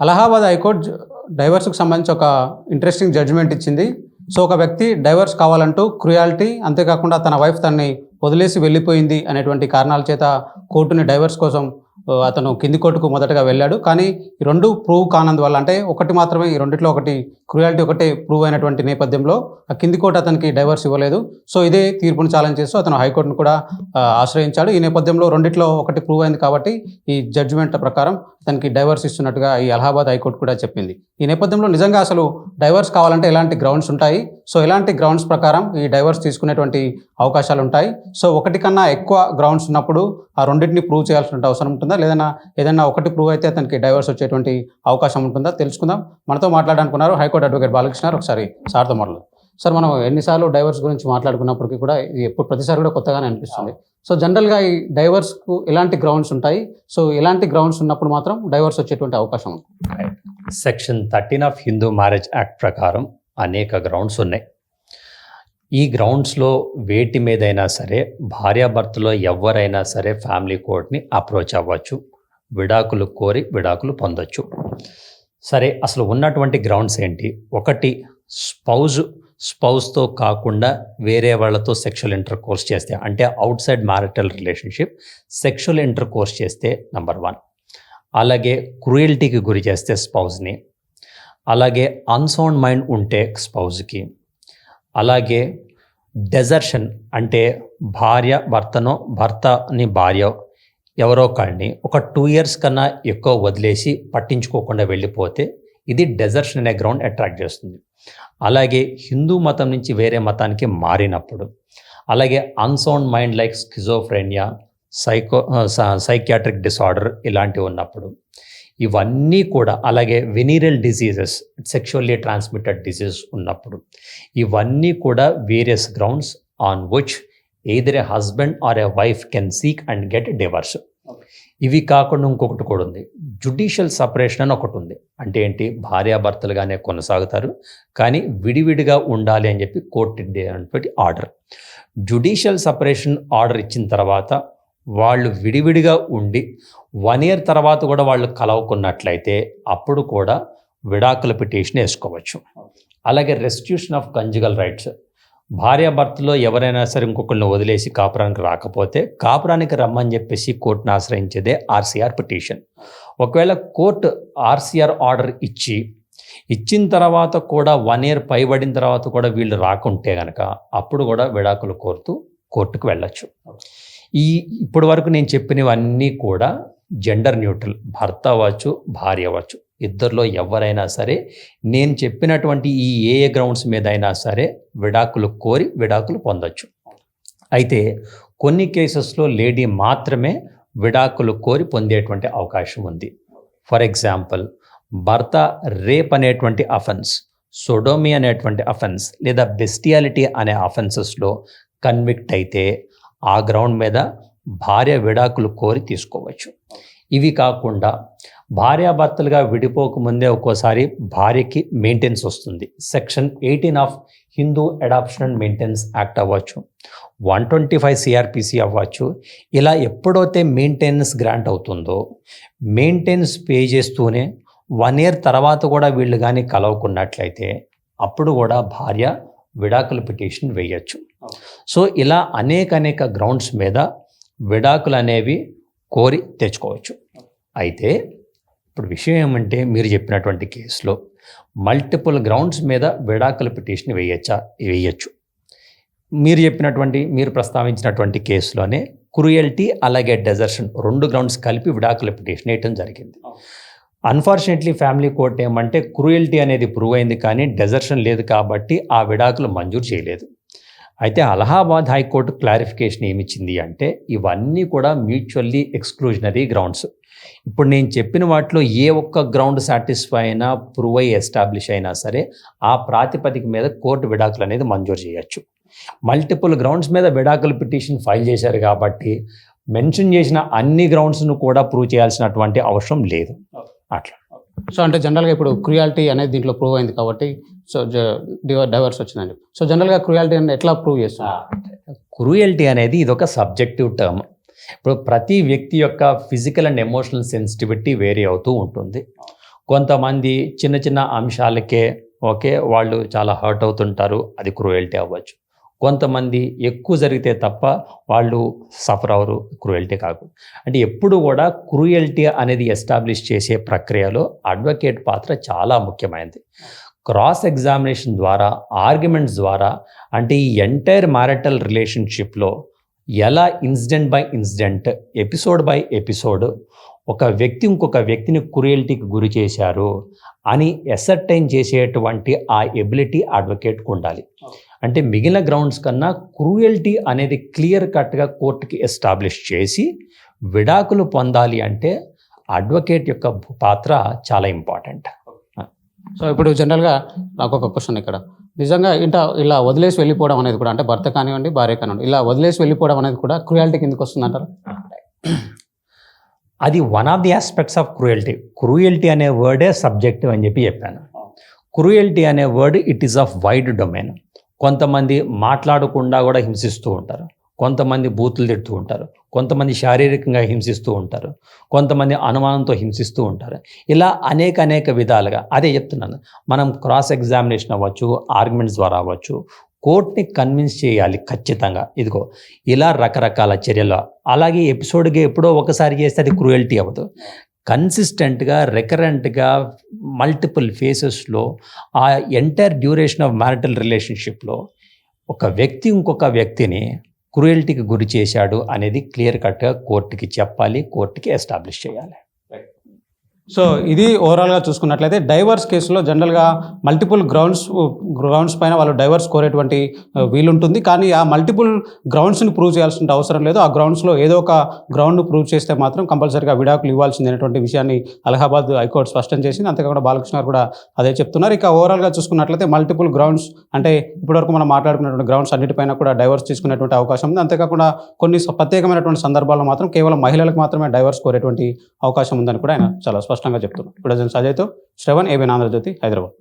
Allahabad high court జ- డైవర్స్కి సంబంధించి ఒక ఇంట్రెస్టింగ్ జడ్జిమెంట్ ఇచ్చింది. సో ఒక వ్యక్తి డైవర్స్ కావాలంటూ క్రుయాలిటీ అంతేకాకుండా తన వైఫ్ తనని వదిలేసి వెళ్ళిపోయింది అనేటువంటి కారణాల చేత కోర్టుని డైవర్స్ కోసం అతను కింది కోర్టుకు మొదటగా వెళ్ళాడు. కానీ ఈ రెండు ప్రూవ్ కానందువల్ల అంటే ఒకటి మాత్రమే ఈ రెండిట్లో ఒకటి క్రుయాలిటీ ఒకటే ప్రూవ్ అయినటువంటి నేపథ్యంలో ఆ కింది కోర్టు అతనికి డైవర్స్ ఇవ్వలేదు. సో ఇదే తీర్పును ఛాలెంజ్ చేస్తూ అతను హైకోర్టును కూడా ఆశ్రయించాడు. ఈ నేపథ్యంలో రెండిట్లో ఒకటి ప్రూవ్ అయింది కాబట్టి ఈ జడ్జిమెంట్ ప్రకారం అతనికి డైవర్స్ ఇస్తున్నట్టుగా ఈ అలహాబాద్ హైకోర్టు కూడా చెప్పింది. ఈ నేపథ్యంలో నిజంగా అసలు డైవర్స్ కావాలంటే ఎలాంటి గ్రౌండ్స్ ఉంటాయి? సో ఎలాంటి గ్రౌండ్స్ ప్రకారం ఈ డైవర్స్ తీసుకునేటువంటి అవకాశాలు ఉంటాయి? సో ఒకటి కన్నా ఎక్కువ గ్రౌండ్స్ ఉన్నప్పుడు ఆ రెండింటిని ప్రూవ్ చేయాల్సిన అవసరం ఉంటుందా? లేదన్నా ఏదైనా ఒకటి ప్రూవ్ అయితే అతనికి డైవర్స్ వచ్చేటువంటి అవకాశం ఉంటుందా? తెలుసుకుందాం. మనతో మాట్లాడాలనుకున్నారు హైకోర్టు అడ్వకేట్ బాలకృష్ణ ఒకసారి సార్తో మాట్లాడు సార్ మనం ఎన్నిసార్లు డైవర్స్ గురించి మాట్లాడుకున్నప్పటికీ కూడా ఇది ఎప్పుడు ప్రతిసారి కూడా కొత్తగానే అనిపిస్తుంది. సో జనరల్గా ఈ డైవర్స్కు ఎలాంటి గ్రౌండ్స్ ఉంటాయి? సో ఎలాంటి గ్రౌండ్స్ ఉన్నప్పుడు మాత్రం డైవర్స్ వచ్చేటువంటి అవకాశం ఉంది? Section thirteen of Hindu marriage act ప్రకారం అనేక గ్రౌండ్స్ ఉన్నాయి. ఈ గ్రౌండ్స్లో వేటి మీదైనా సరే భార్యాభర్తలో ఎవరైనా సరే ఫ్యామిలీ కోర్ట్ని అప్రోచ్ అవ్వచ్చు. విడాకులు కోరి విడాకులు పొందొచ్చు. సరే అసలు ఉన్నటువంటి గ్రౌండ్స్ ఏంటి? ఒకటి స్పౌజ్ స్పౌస్తో కాకుండా వేరే వాళ్ళతో సెక్షువల్ ఇంటర్ కోర్స్ చేస్తే అంటే outside marital relationship sexual intercourse చేస్తే నంబర్ వన్. అలాగే క్రూయల్టీకి గురి చేస్తే స్పౌజ్ని. అలాగే అన్సౌండ్ మైండ్ ఉంటే స్పౌజ్కి. అలాగే డెజర్షన్ అంటే భార్య భర్తనో భర్తని భార్య ఎవరో కాడిని ఒక టూ ఇయర్స్ కన్నా ఎక్కువ వదిలేసి పట్టించుకోకుండా వెళ్ళిపోతే ఇది డెజర్షన్ అనే గ్రౌండ్ అట్రాక్ట్ చేస్తుంది. అలాగే హిందూ మతం నుంచి వేరే మతానికి మారినప్పుడు అలాగే unsound mind like schizophrenia psycho psychiatric disorder ఇలాంటివి ఉన్నప్పుడు ఇవన్నీ కూడా అలాగే venereal diseases sexually transmitted disease ఉన్నప్పుడు ఇవన్నీ కూడా various grounds on which either a husband or a wife can seek and get divorce ఇవి కాకుండా ఇంకొకటి కూడా ఉంది. జుడిషియల్ సపరేషన్ అని ఒకటి ఉంది. అంటే ఏంటి? భార్యాభర్తలుగానే కొనసాగుతారు. కానీ విడివిడిగా ఉండాలి అని చెప్పి కోర్టు ఇచ్చినటువంటి ఆర్డర్. జుడిషియల్ సపరేషన్ ఆర్డర్ ఇచ్చిన తర్వాత వాళ్ళు విడివిడిగా ఉండి వన్ ఇయర్ తర్వాత కూడా వాళ్ళు కలవకున్నట్లయితే అప్పుడు కూడా విడాకుల పిటిషన్ వేసుకోవచ్చు. అలాగే రెస్టిట్యూషన్ ఆఫ్ కంజుగల్ రైట్స్ భార్యాభర్తలో ఎవరైనా సరే ఇంకొకరిని వదిలేసి కాపురానికి రాకపోతే కాపురానికి రమ్మని చెప్పేసి కోర్టును ఆశ్రయించేదే ఆర్సీఆర్ పిటిషన్. ఒకవేళ కోర్టు ఆర్సీఆర్ ఆర్డర్ ఇచ్చి ఇచ్చిన తర్వాత కూడా వన్ ఇయర్ పైబడిన తర్వాత కూడా వీళ్ళు రాకుంటే గనక అప్పుడు కూడా విడాకులు కోరుతూ కోర్టుకు వెళ్ళొచ్చు. ఈ ఇప్పటి వరకు నేను చెప్పినవన్నీ కూడా జెండర్ న్యూట్రల్ భర్త అవ్వచ్చు భార్య అవ్వచ్చు. ఇద్దరిలో ఎవరైనా సరే నేను చెప్పినటువంటి ఈ ఏ ఏ గ్రౌండ్స్ మీద అయినా సరే విడాకులు కోరి విడాకులు పొందొచ్చు. అయితే కొన్ని కేసెస్లో లేడీ మాత్రమే విడాకులు కోరి పొందేటువంటి అవకాశం ఉంది. ఫర్ ఎగ్జాంపుల్ భర్త రేప్ అనేటువంటి అఫెన్స్ సొడోమి అనేటువంటి అఫెన్స్ లేదా బెస్టియాలిటీ అనే అఫెన్సెస్లో కన్విక్ట్ అయితే ఆ గ్రౌండ్ మీద భార్య విడాకులు కోరి తీసుకోవచ్చు. ఇవి కాకుండా భార్యాభర్తలుగా విడిపోకముందే ఒక్కోసారి భార్యకి మెయింటెనెన్స్ వస్తుంది. Section eighteen of Hindu adoption and maintenance act అవ్వచ్చు. వన్ ట్వంటీ ఫైవ్ సిఆర్పిసి అవ్వచ్చు. ఇలా ఎప్పుడైతే మెయింటెనెన్స్ గ్రాంట్ అవుతుందో మెయింటెనెన్స్ పే చేస్తూనే వన్ ఇయర్ తర్వాత కూడా వీళ్ళు కానీ కలవకున్నట్లయితే అప్పుడు కూడా భార్య విడాకుల పిటిషన్ వేయచ్చు. సో ఇలా అనేక అనేక గ్రౌండ్స్ మీద విడాకులు అనేవి కోరి తెచ్చుకోవచ్చు. అయితే ఇప్పుడు విషయం ఏమంటే మీరు చెప్పినటువంటి కేసులో మల్టిపుల్ గ్రౌండ్స్ మీద విడాకుల పిటిషన్ వేయచ్చా? వేయచ్చు. మీరు చెప్పినటువంటి మీరు ప్రస్తావించినటువంటి కేసులోనే క్రూయల్టీ అలాగే డెజర్షన్ రెండు గ్రౌండ్స్ కలిపి విడాకుల పిటిషన్ వేయటం జరిగింది. అన్ఫార్చునేట్లీ ఫ్యామిలీ కోర్ట్ ఏమంటే క్రూయల్టీ అనేది ప్రూవ్ అయింది కానీ డెజర్షన్ లేదు కాబట్టి ఆ విడాకులు మంజూరు చేయలేదు. అయితే అలహాబాద్ హైకోర్టు క్లారిఫికేషన్ ఏమిచ్చింది అంటే ఇవన్నీ కూడా మ్యూచువల్లీ ఎక్స్క్లూజనరీ గ్రౌండ్స్. ఇప్పుడు నేను చెప్పిన వాటిలో ఏ ఒక్క గ్రౌండ్ సాటిస్ఫై అయినా ప్రూవ్ అయ్యి ఎస్టాబ్లిష్ అయినా సరే ఆ ప్రాతిపదిక మీద కోర్టు విడాకులు అనేది మంజూరు చేయొచ్చు. మల్టిపుల్ గ్రౌండ్స్ మీద విడాకుల పిటిషన్ ఫైల్ చేశారు కాబట్టి మెన్షన్ చేసిన అన్ని గ్రౌండ్స్ను కూడా ప్రూవ్ చేయాల్సినటువంటి అవసరం లేదు. అట్లా. సో అంటే జనరల్గా ఇప్పుడు క్రుయాలిటీ అనేది దీంట్లో ప్రూవ్ అయింది కాబట్టి సో డైవర్స్ వచ్చిందండి సో జనరల్గా క్రుయాలిటీ అనేది ఎట్లా ప్రూవ్ చేస్తారు? క్రూయల్టీ అనేది ఇది ఒక సబ్జెక్టివ్ టర్మ్ ఇప్పుడు ప్రతి వ్యక్తి యొక్క physical and emotional sensitivity vary అవుతూ ఉంటుంది. కొంతమంది చిన్న చిన్న అంశాలకే ఓకే వాళ్ళు చాలా హర్ట్ అవుతుంటారు అది క్రూయల్టీ అవ్వచ్చు. కొంతమంది ఎక్కువ జరిగితే తప్ప వాళ్ళు సఫర్ అవరు క్రూయల్టీ కాకు అంటే ఎప్పుడు కూడా క్రూయల్టీ అనేది ఎస్టాబ్లిష్ చేసే ప్రక్రియలో అడ్వకేట్ పాత్ర చాలా ముఖ్యమైనది. క్రాస్ ఎగ్జామినేషన్ ద్వారా ఆర్గ్యుమెంట్స్ ద్వారా అంటే ఈ ఎంటైర్ మ్యారిటల్ రిలేషన్షిప్లో ఎలా incident by incident episode by episode ఒక వ్యక్తి ఇంకొక వ్యక్తిని క్రూయల్టీకి గురి చేశారు అని ఎసర్టైన్ చేసేటువంటి ఆ ఎబిలిటీ అడ్వకేట్కి ఉండాలి. అంటే మిగిలిన గ్రౌండ్స్ కన్నా క్రూయల్టీ అనేది క్లియర్ కట్గా కోర్టుకి ఎస్టాబ్లిష్ చేసి విడాకులు పొందాలి అంటే అడ్వకేట్ యొక్క పాత్ర చాలా ఇంపార్టెంట్. సో ఇప్పుడు జనరల్గా నాకు ఒక క్వశ్చన్ ఇక్కడ. నిజంగా ఇంట ఇలా వదిలేసి వెళ్ళిపోవడం అనేది కూడా అంటే భర్త కానివ్వండి భార్య కానివ్వండి ఇలా వదిలేసి వెళ్ళిపోవడం అనేది కూడా క్రుయాలిటీ కిందకి వస్తుంది అంటారు అది one of the aspects of cruelty. Cruelty అనే వర్డే సబ్జెక్టివ్ అని చెప్పి చెప్పాను. క్రూయల్టీ అనే word it is of wide domain. కొంతమంది మాట్లాడకుండా కూడా హింసిస్తూ ఉంటారు. కొంతమంది బూతులు తిడుతూ ఉంటారు. కొంతమంది శారీరకంగా హింసిస్తూ ఉంటారు. కొంతమంది అనుమానంతో హింసిస్తూ ఉంటారు. ఇలా అనేక అనేక విధాలుగా అదే చెప్తున్నాను. మనం క్రాస్ ఎగ్జామినేషన్ అవ్వచ్చు ఆర్గ్యుమెంట్స్ ద్వారా అవ్వచ్చు కోర్ట్ని కన్విన్స్ చేయాలి ఖచ్చితంగా. ఇదిగో ఇలా రకరకాల చర్యలు. అలాగే ఎపిసోడ్గా ఎప్పుడో ఒకసారి చేస్తే అది క్రూయల్టీ అవ్వదు. కన్సిస్టెంట్గా రికరెంట్గా మల్టిపుల్ ఫేసెస్లో ఆ ఎంటైర్ డ్యూరేషన్ ఆఫ్ మ్యారిటల్ రిలేషన్షిప్లో ఒక వ్యక్తి ఇంకొక వ్యక్తిని క్రూయల్టీకి గురి చేశాడు అనేది క్లియర్ కట్గా కోర్టుకి చెప్పాలి కోర్టుకి ఎస్టాబ్లిష్ చేయాలి. సో ఇది ఓవరాల్గా చూసుకున్నట్లయితే డైవర్స్ కేసులో జనరల్గా మల్టిపుల్ గ్రౌండ్స్ గ్రౌండ్స్ పైన వాళ్ళు డైవర్స్ కోరేటువంటి వీలుంటుంది. కానీ ఆ మల్టిపుల్ గ్రౌండ్స్ని ప్రూవ్ చేయాల్సిన అవసరం లేదు. ఆ గ్రౌండ్స్లో ఏదో ఒక గ్రౌండ్ ప్రూవ్ చేస్తే మాత్రం కంపల్సరీగా విడాకులు ఇవ్వాల్సిందనేటువంటి విషయాన్ని అలహాబాద్ హైకోర్టు స్పష్టం చేసింది. అంతేకాకుండా బాలకృష్ణ గారు కూడా అదే చెప్తున్నారు. ఇక ఓవరాల్గా చూసుకున్నట్లయితే మల్టిపుల్ గ్రౌండ్స్ అంటే ఇప్పటివరకు మనం మాట్లాడుకున్నటువంటి గ్రౌండ్స్ అన్నిటిపైన కూడా డైవర్స్ తీసుకునేటువంటి అవకాశం ఉంది. అంతేకాకుండా కొన్ని ప్రత్యేకమైనటువంటి సందర్భాల్లో మాత్రం కేవలం మహిళలకు మాత్రమే డైవర్స్ కోరేటువంటి అవకాశం ఉందని కూడా ఆయన చాలా స్పష్టంగా చెప్తున్నారు ఇప్పుడు సజయ్తో శ్రవణ్ ఏబీ ఆంధ్రజ్యోతి హైదరాబాద్.